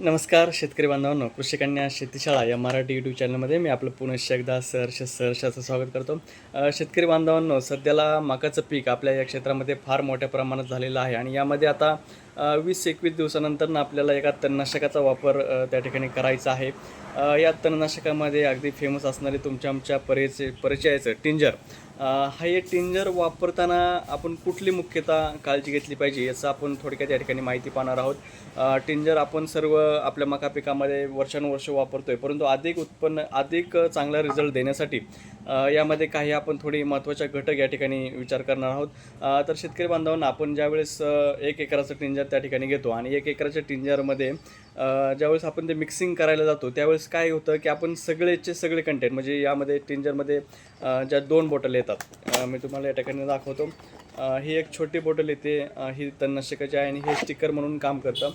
नमस्कार शेतकरी बांधवांनो कृषिकन्या शेतीशाळा या मराठी यूट्यूब चॅनलमध्ये मी आपलं पुनश्च एकदा सहर्ष सहर्षाचं स्वागत करतो. शेतकरी बांधवांनो सध्याला मकाचं पीक आपल्या या क्षेत्रामध्ये फार मोठ्या प्रमाणात झालेलं आहे आणि यामध्ये आता वीस एकवीस दिवसानंतर ना आपल्याला एका तणनाशकाचा वापर त्या ठिकाणी करायचा आहे. या तणनाशकामध्ये अगदी फेमस असणारे तुमच्या आमच्या परिचय परिचयाचं टिंजर. हा हे टिंजर वापरताना आपण कुठली मुख्यतः काळजी घेतली पाहिजे याचं आपण थोडक्यात या ठिकाणी माहिती पाहणार आहोत. टिंजर आपण सर्व आपल्या मका पिकामध्ये वर्षानुवर्ष आहे परंतु अधिक उत्पन्न अधिक चांगला रिझल्ट देण्यासाठी यामध्ये काही आपण थोडी महत्त्वाच्या घटक या ठिकाणी विचार करणार आहोत. तर शेतकरी बांधवांना आपण ज्यावेळेस एक एकराचं टिंजर त्या ठिकाणी घेतो. आणि एक एकराच्या टिंजरमध्ये ज्यावेळेस आपण ते मिक्सिंग करायला जातो त्यावेळेस काय होतं की आपण सगळेचे सगळे कंटेंट म्हणजे यामध्ये टिंजरमध्ये ज्या दोन बॉटल येतात मी तुम्हाला या ठिकाणी दाखवतो. ही एक छोटी बॉटल येते ही तणनाशकाची आहे आणि हे स्टिकर म्हणून काम करतं.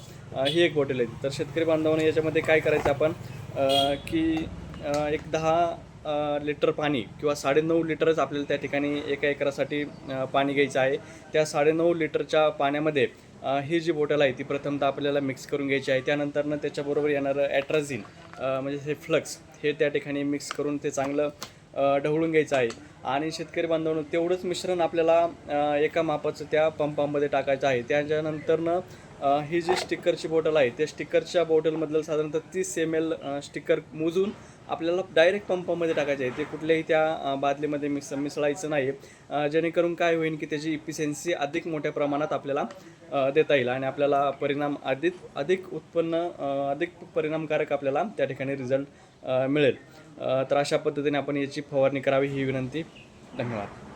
ही एक बॉटल येते. तर शेतकरी बांधवांनी याच्यामध्ये काय करायचं आपण की एक दहा लिटर पाणी किंवा साडेनऊ लिटरच आपल्याला त्या ठिकाणी एका एकरासाठी पाणी घ्यायचं आहे. त्या साडेनऊ लिटरच्या पाण्यामध्ये ही जी बॉटल आहे ती प्रथमतः आपल्याला मिक्स करून घ्यायची आहे. त्यानंतरनं त्याच्याबरोबर येणारं ॲट्राझिन म्हणजे हे फ्लक्स हे त्या ठिकाणी मिक्स करून ते चांगलं ढवळून घ्यायचं आहे. आणि शेतकरी बांधवांनो तेवढंच मिश्रण आपल्याला एका मापाचं त्या पंपामध्ये टाकायचं आहे. त्याच्यानंतरनं ही जी स्टिकरची बॉटल आहे त्या स्टिकरच्या बॉटलमधलं साधारणतः तीस एम एल स्टिकर मोजून आपल्याला डायरेक्ट पंपामध्ये टाकायचे आहे. ते कुठल्याही त्या बादलीमध्ये मिस मिसळायचं नाही जेणेकरून काय होईल की त्याची इफिशियन्सी अधिक मोठ्या प्रमाणात आपल्याला देता येईल आणि आपल्याला परिणाम अधिक अधिक उत्पन्न अधिक परिणामकारक आपल्याला त्या ठिकाणी रिझल्ट मिळेल. तर अशा पद्धतीने आपण याची फवारणी करावी ही विनंती. धन्यवाद.